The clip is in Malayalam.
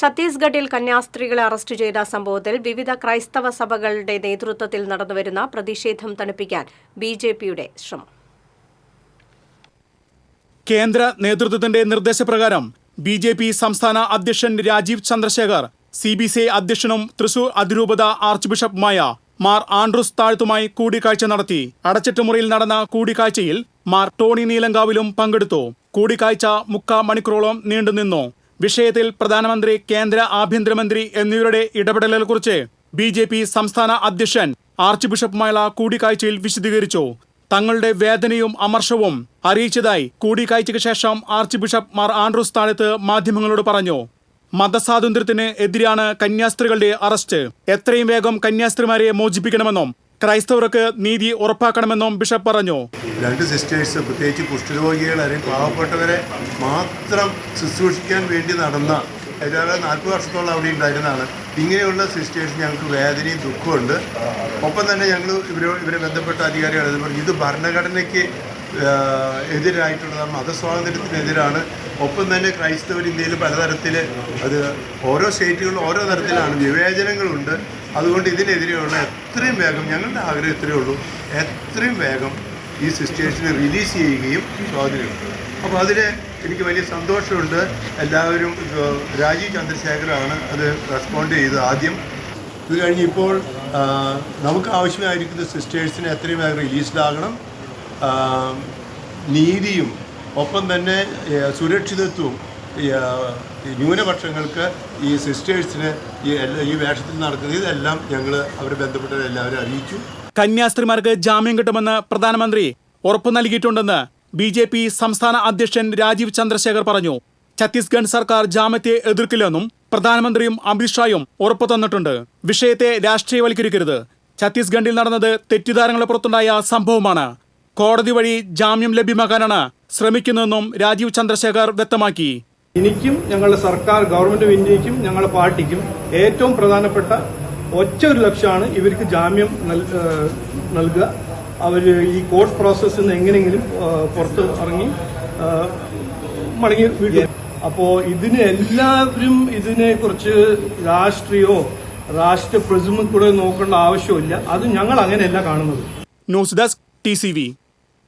ഛത്തീസ്ഗഡിൽ കന്യാസ്ത്രീകളെ അറസ്റ്റ് ചെയ്ത സംഭവത്തിൽ വിവിധ ക്രൈസ്തവ സഭകളുടെ നേതൃത്വത്തിൽ നടന്നുവരുന്ന പ്രതിഷേധം തണുപ്പിക്കാൻ ബി ജെ പിയുടെ ശ്രമം. കേന്ദ്ര നേതൃത്വത്തിന്റെ നിർദ്ദേശപ്രകാരം ബി ജെ പി സംസ്ഥാന അധ്യക്ഷൻ Rajeev Chandrasekhar C B C അധ്യക്ഷനും തൃശൂർ അതിരൂപത ആർച്ച് ബിഷപ്പുമായ മാർ ആൻഡ്രൂസ് താഴ്ത്തുമായി കൂടിക്കാഴ്ച നടത്തി. അടച്ചിട്ടുമുറിയിൽ നടന്ന കൂടിക്കാഴ്ചയിൽ മാർ ടോണി നീലങ്കാവിലും പങ്കെടുത്തു. കൂടിക്കാഴ്ച മുക്കാ മണിക്കൂറോളം നീണ്ടുനിന്നു. വിഷയത്തിൽ പ്രധാനമന്ത്രി കേന്ദ്ര ആഭ്യന്തരമന്ത്രി എന്നിവരുടെ ഇടപെടലുകളെക്കുറിച്ച് ബി ജെ പി സംസ്ഥാന അധ്യക്ഷൻ ആർച്ച് ബിഷപ്പുമായുള്ള കൂടിക്കാഴ്ചയിൽ വിശദീകരിച്ചു. തങ്ങളുടെ വേദനയും അമർഷവും അറിയിച്ചതായി കൂടിക്കാഴ്ചയ്ക്ക് ശേഷം ആർച്ച് ബിഷപ്പ് മാർ ആൻഡ്രൂസ് താഴത്ത് മാധ്യമങ്ങളോട് പറഞ്ഞു. മതസ്വാതന്ത്ര്യത്തിന് എതിരാണ് കന്യാസ്ത്രീകളുടെ അറസ്റ്റ്. എത്രയും വേഗം കന്യാസ്ത്രീമാരെ മോചിപ്പിക്കണമെന്നും ക്രൈസ്തവർക്ക് നീതി ഉറപ്പാക്കണമെന്നും ബിഷപ്പ് പറഞ്ഞു. രണ്ട് സിസ്റ്റേഴ്സ് പ്രത്യേകിച്ച് കുഷ്ഠരോഗികൾ അല്ലെങ്കിൽ പാവപ്പെട്ടവരെ മാത്രം ശുശ്രൂഷിക്കാൻ വേണ്ടി നടന്ന ഏതാണ്ട് നാൽപ്പത് വർഷത്തോളം അവിടെ ഉണ്ടായിരുന്നതാണ്. ഇങ്ങനെയുള്ള സിസ്റ്റേഴ്സ് ഞങ്ങൾക്ക് വേദനയും ദുഃഖമുണ്ട് ഒപ്പം തന്നെ ഞങ്ങൾ ഇവരോ ഇവരെ ബന്ധപ്പെട്ട അധികാരികൾ പറഞ്ഞു ഇത് ഭരണഘടനയ്ക്ക് എതിരായിട്ടുള്ള മതസ്വാതന്ത്ര്യത്തിനെതിരാണ്. ഒപ്പം തന്നെ ക്രൈസ്തവർ ഇന്ത്യയിൽ പലതരത്തിൽ അത് ഓരോ സ്റ്റേറ്റുകളിലും ഓരോ തരത്തിലാണ് വിവേചനങ്ങളുണ്ട്. അതുകൊണ്ട് ഇതിനെതിരെയുള്ള എത്രയും വേഗം ഞങ്ങളുടെ ആഗ്രഹം ഇത്രയേ ഉള്ളൂ. എത്രയും വേഗം ഈ സിസ്റ്റേഴ്സിനെ റിലീസ് ചെയ്യുകയും സ്വാധീനം അപ്പോൾ അതിൽ എനിക്ക് വലിയ സന്തോഷമുണ്ട്. എല്ലാവരും രാജീവ് ചന്ദ്രശേഖരാണ് അത് റെസ്പോണ്ട് ചെയ്തത് ആദ്യം. ഇത് കഴിഞ്ഞ് ഇപ്പോൾ നമുക്ക് ആവശ്യമായിരിക്കുന്ന സിസ്റ്റേഴ്സിനെ എത്രയും വേഗം റിലീസ്ഡാകണം നീതിയും ഒപ്പം തന്നെ സുരക്ഷിതത്വവും ന്യൂനപക്ഷങ്ങൾക്ക് ഈ സിസ്റ്റേഴ്സിന് ഈ ഈ വേഷത്തിൽ നടക്കുന്ന ഇതെല്ലാം ഞങ്ങൾ അവരെ ബന്ധപ്പെട്ടവരെല്ലാവരും അറിയിച്ചു. കന്യാസ്ത്രീമാർക്ക് ജാമ്യം കിട്ടുമെന്ന് പ്രധാനമന്ത്രി ഉറപ്പു നൽകിയിട്ടുണ്ടെന്ന് ബി ജെ പി സംസ്ഥാന അധ്യക്ഷൻ രാജീവ് ചന്ദ്രശേഖർ പറഞ്ഞു. ഛത്തീസ്ഗഡ് സർക്കാർ ജാമ്യത്തെ എതിർക്കില്ലെന്നും പ്രധാനമന്ത്രിയും അമിത്ഷായും ഉറപ്പു തന്നിട്ടുണ്ട്. വിഷയത്തെ രാഷ്ട്രീയവൽക്കരിക്കരുത്. ഛത്തീസ്ഗഡിൽ നടന്നത് തെറ്റിദ്ധാരണകളെ പുറത്തുണ്ടായ സംഭവമാണ്. കോടതി വഴി ജാമ്യം ലഭ്യമാക്കാനാണ് ശ്രമിക്കുന്നതെന്നും രാജീവ് ചന്ദ്രശേഖർ വ്യക്തമാക്കി. എനിക്കും ഞങ്ങളുടെ സർക്കാർ ഗവൺമെന്റ് ഓഫ് ഇന്ത്യക്കും ഞങ്ങളുടെ പാർട്ടിക്കും ഏറ്റവും പ്രധാനപ്പെട്ട ഒറ്റ ഒരു ലക്ഷ്യമാണ് ഇവർക്ക് ജാമ്യം നൽകുക. അവർ ഈ കോർട്ട് പ്രോസസ്സിൽ നിന്ന് എങ്ങനെയെങ്കിലും പുറത്ത് ഇറങ്ങി മടങ്ങി വീട്ടിൽ അപ്പോ ഇതിന് എല്ലാവരും ഇതിനെ കുറിച്ച് രാഷ്ട്രീയമോ രാഷ്ട്രീയ പ്രസിമ കൂടെ നോക്കേണ്ട ആവശ്യമില്ല. അത് ഞങ്ങൾ അങ്ങനെയല്ല കാണുന്നത്. News desk T